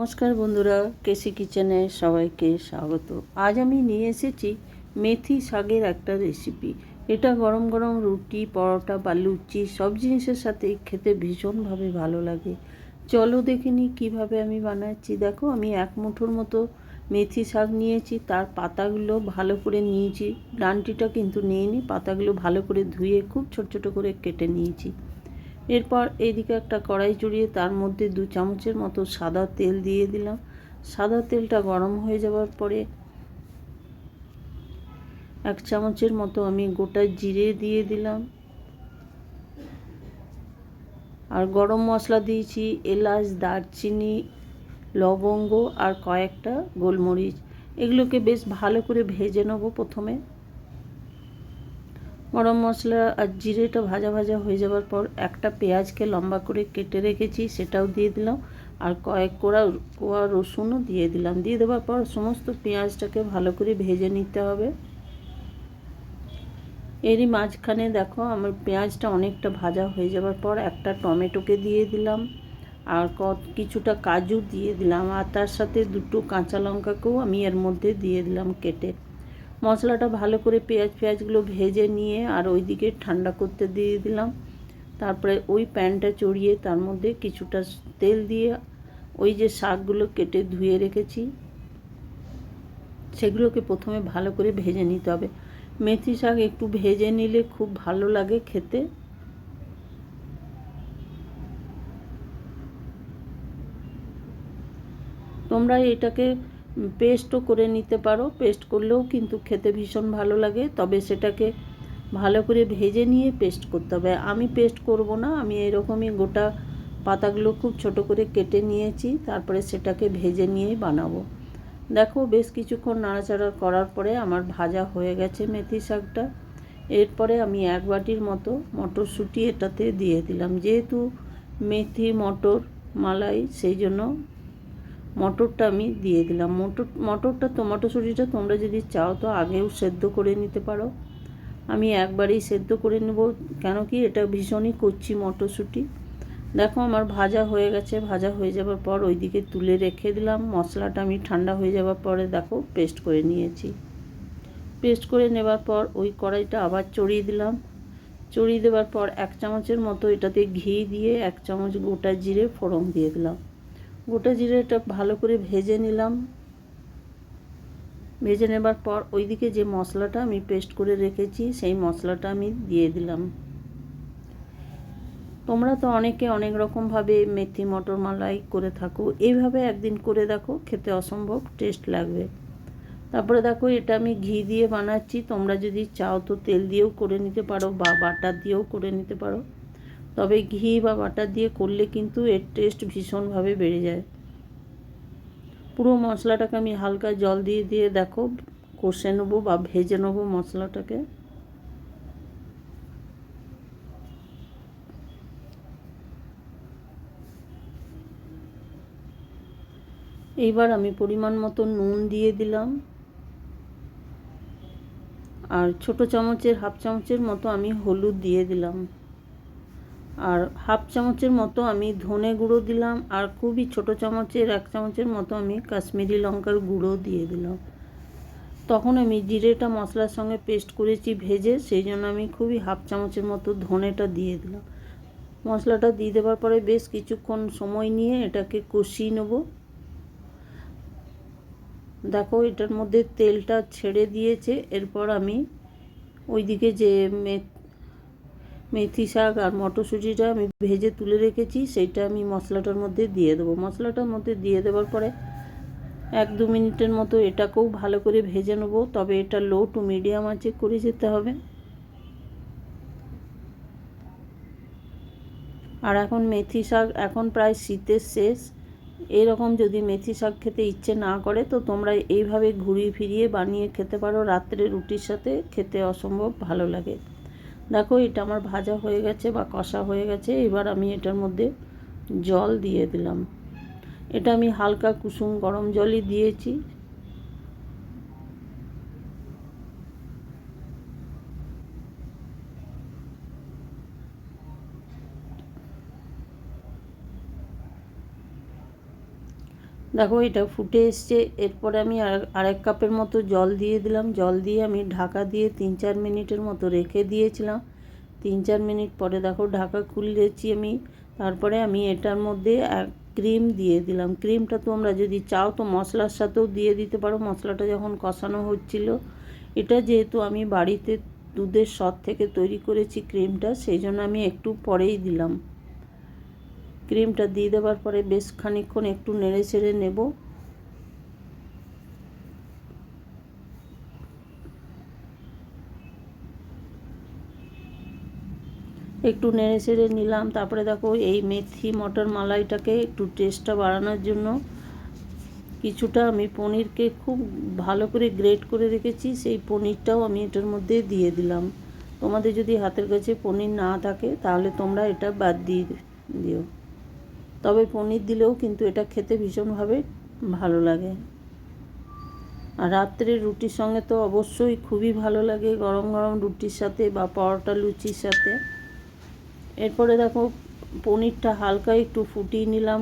নমস্কার বন্ধুরা, কেসি কিচেনে সবাইকে স্বাগত। আজ আমি নিয়ে এসেছি মেথি শাকের একটা রেসিপি এটা গরম গরম রুটি, পরোটা, বা লুচি, সব জিনিসের সাথে খেতে ভীষণভাবে ভালো লাগে। চলো দেখে নিই কীভাবে আমি বানাচ্ছি। দেখো, আমি এক মুঠোর মতো মেথি শাক নিয়েছি, তার পাতাগুলো ভালো করে নিয়েছি। ডান্টিটা কিন্তু নিইনি পাতাগুলো ভালো করে ধুয়ে খুব ছোট ছোট করে কেটে নিয়েছি। এরপর এদিকে একটা কড়াই চড়িয়ে তার মধ্যে দু চামচের মতো সাদা তেল দিয়ে দিলাম। সাদা তেলটা গরম হয়ে যাওয়ার পরে এক চামচের মতো আমি গোটা জিরে দিয়ে দিলাম। আর গরম মশলা দিয়েছি এলাচ, দারচিনি, লবঙ্গ আর কয়েকটা গোলমরিচ। এগুলোকে বেশ ভালো করে ভেজে নেব প্রথমে। গরম মশলা আর জিরেটা ভাজা ভাজা হয়ে যাওয়ার পর একটা পেঁয়াজকে লম্বা করে কেটে রেখেছি, সেটাও দিয়ে দিলাম। আর কয়েক কোড়া কোয়া রসুনও দিয়ে দিলাম। দিয়ে দেওয়ার পর সমস্ত পেঁয়াজটাকে ভালো করে ভেজে নিতে হবে। এরই মাঝখানে দেখো আমার পেঁয়াজটা অনেকটা ভাজা হয়ে যাওয়ার পর একটা টমেটোকে দিয়ে দিলাম। আর কিছুটা কাজু দিয়ে দিলাম। আর তার সাথে দুটো কাঁচা লঙ্কাকেও আমি এর মধ্যে দিয়ে দিলাম কেটে। মশলাটা ভালো করে পেঁয়াজ পেঁয়াজগুলো ভেজে নিয়ে আর ওইদিকে ঠান্ডা করতে দিয়ে দিলাম। তারপরে ওই প্যানটা চড়িয়ে তার মধ্যে কিছুটা তেল দিয়ে ওই যে শাকগুলো কেটে ধুয়ে রেখেছি, সেগুলোকে প্রথমে ভালো করে ভেজে নিতে হবে। মেথি শাক একটু ভেজে নিলে খুব ভালো লাগে খেতে। তোমরা এটাকে পেস্টও করে নিতে পারো। পেস্ট করলেও কিন্তু খেতে ভীষণ ভালো লাগে। তবে সেটাকে ভালো করে ভেজে নিয়ে পেস্ট করতে হবে। আমি পেস্ট করব না। আমি এরকমই গোটা পাতাগুলো খুব ছোট করে কেটে নিয়েছি। তারপরে সেটাকে ভেজে নিয়েই বানাবো। দেখো, বেশ কিছুক্ষণ নাড়াচাড়া করার পরে আমার ভাজা হয়ে গেছে মেথি শাকটা। এরপরে আমি এক বাটির মতো মটরশুঁটি এটাতে দিয়ে দিলাম। যেহেতু মেথি, মটর, মালাই, সেই জন্য মটরটা আমি দিয়ে দিলাম। মটর, মটরটা মটরশুঁটিটা তোমরা যদি চাও তো আগেও সেদ্ধ করে নিতে পারো। আমি একবারেই সেদ্ধ করে নেব, কেন কি এটা ভীষণই করছি মটরশুঁটি। দেখো আমার ভাজা হয়ে গেছে, ভাজা হয়ে যাওয়ার পর ওইদিকে তুলে রেখে দিলাম। মশলাটা আমি ঠান্ডা হয়ে যাওয়ার পরে দেখো পেস্ট করে নিয়েছি। পেস্ট করে নেবার পর ওই কড়াইটা আবার চড়িয়ে দিলাম। চড়িয়ে দেওয়ার পর এক চামচের মতো এটাতে ঘি দিয়ে এক চামচ গোটা জিরে ফোড়ন দিয়ে দিলাম। গোটা জিরেটা ভালো করে ভেজে নিলাম। ভেজে নেবার পর ওইদিকে যে মশলাটা আমি পেস্ট করে রেখেছি, সেই মশলাটা আমি দিয়ে দিলাম। তোমরা তো অনেকে অনেক রকমভাবে মেথি মটর মালাই করে থাকো, এইভাবে একদিন করে দেখো, খেতে অসম্ভব টেস্ট লাগবে। তারপরে দেখো, এটা আমি ঘি দিয়ে বানাচ্ছি, তোমরা যদি চাও তো তেল দিয়েও করে নিতে পারো বা বাটার দিয়েও করে নিতে পারো। তবে ঘি বা বাটার দিয়ে করলে কিন্তু এর টেস্ট ভীষণভাবে বেড়ে যায়। পুরো মশলাটাকে আমি হালকা জল দিয়ে দিয়ে দেখো, কষে নেব বা ভেজে নেব মশলাটাকে। এইবার আমি পরিমাণ মতো নুন দিয়ে দিলাম। আর ছোট চামচের, হাফ চামচের মতো আমি হলুদ দিয়ে দিলাম। আর হাফ চামচের মতো আমি ধনে গুঁড়ো দিলাম, আর খুবই ছোট চামচের, এক চামচের মতো আমি কাশ্মীরি লঙ্কার গুঁড়ো দিয়ে দিলাম। তখন আমি জিরেটা মশলার সঙ্গে পেস্ট করেছি ভেজে, সেই জন্য আমি খুবই হাফ চামচের মতো ধনেটা দিয়ে দিলাম। মশলাটা দিয়ে দেওয়ার পরে বেশ কিছুক্ষণ সময় নিয়ে এটাকে কষিয়ে নেব। দেখো, এটার মধ্যে তেলটা ছেড়ে দিয়েছে, এরপর আমি ওইদিকে যে মেথি শাক আর মটরশুঁটিটা আমি ভেজে তুলে রেখেছি, সেইটা আমি মশলাটার মধ্যে দিয়ে দেবো। মশলাটার মধ্যে দিয়ে দেওয়ার পরে এক দু মিনিটের মতো এটাকেও ভালো করে ভেজে নেব, তবে এটা লো টু মিডিয়াম আঁচে করে যেতে হবে। আর এখন মেথি শাক এখন প্রায় শীতের শেষ। এরকম যদি মেথি শাক খেতে ইচ্ছে না করে, তো তোমরা এইভাবে ঘুরিয়ে ফিরিয়ে বানিয়ে খেতে পারো রাত্রে রুটির সাথে, খেতে অসম্ভব ভালো লাগে। দেখো, এটা আমার ভাজা হয়ে গেছে বা কষা হয়ে গেছে, এবার আমি এটার মধ্যে জল দিয়ে দিলাম। এটা আমি হালকা কুসুম গরম জলই দিয়েছি। দেখো, এটা ফুটে এসছে। এরপরে আমি আর, আরেক কাপের মতো জল দিয়ে দিলাম। জল দিয়ে আমি ঢাকা দিয়ে তিন চার মিনিটের মতো রেখে দিয়েছিলাম। তিন চার মিনিট পরে দেখো, ঢাকা খুলেছি আমি। তারপরে আমি এটার মধ্যে এক ক্রিম দিয়ে দিলাম। ক্রিমটা তোমরা যদি চাও তো মশলার সাথেও দিয়ে দিতে পারো। মশলাটা যখন কষানো হচ্ছিল, এটা যেহেতু আমি বাড়িতে দুধের সর থেকে তৈরি করেছি ক্রিমটা, সেই জন্য আমি একটু পরেই দিলাম। ক্রিমটা দিয়ে দেওয়ার পরে বেশ খানিকক্ষণ একটু নেড়ে চেড়ে নেব। একটু নেড়ে চেড়ে নিলাম। তারপরে দেখো এই মেথি মটর মালাইটাকে একটু টেস্টটা বাড়ানোর জন্য কিছুটা আমি পনিরকে খুব ভালো করে গ্রেট করে রেখেছি। সেই পনিরটাও আমি এটার মধ্যে দিয়ে দিলাম। তোমাদের যদি হাতের কাছে পনির না থাকে, তাহলে তোমরা এটা বাদ দিয়ে দিও। তবে পনির দিলেও কিন্তু এটা খেতে ভীষণভাবে ভালো লাগে। আর রাত্রে রুটির সঙ্গে তো অবশ্যই খুবই ভালো লাগে গরম গরম রুটির সাথে বা পরোটা লুচির সাথে। এরপরে দেখো পনিরটা হালকা একটু ফুটিয়ে নিলাম।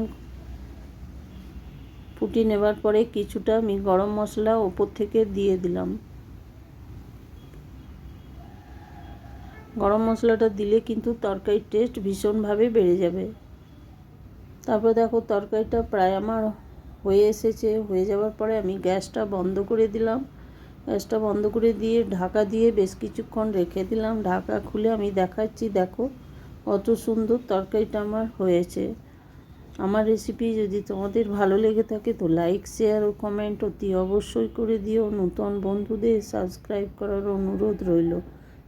ফুটিয়ে নেবার পরে কিছুটা আমি গরম মশলা ওপর থেকে দিয়ে দিলাম। গরম মশলাটা দিলে কিন্তু তরকারির টেস্ট ভীষণভাবে বেড়ে যাবে। তারপর দেখো তরকারিটা প্রায় আমার হয়ে এসেছে। হয়ে যাওয়ার পরে আমি গ্যাসটা বন্ধ করে দিলাম। গ্যাসটা বন্ধ করে দিয়ে ঢাকা দিয়ে বেশ কিছুক্ষণ রেখে দিলাম। ঢাকা খুলে আমি দেখাচ্ছি, দেখো কত সুন্দর তরকারিটা আমার হয়েছে। আমার রেসিপি যদি তোমাদের ভালো লেগে থাকে তো লাইক শেয়ার ও কমেন্ট অতি অবশ্যই করে দিও। নূতন বন্ধুদের সাবস্ক্রাইব করার অনুরোধ রইল।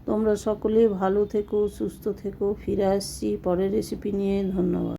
তোমরা সকলে ভালো থেকো, সুস্থ থেকো। ফিরে আসছি পরের রেসিপি নিয়ে। ধন্যবাদ।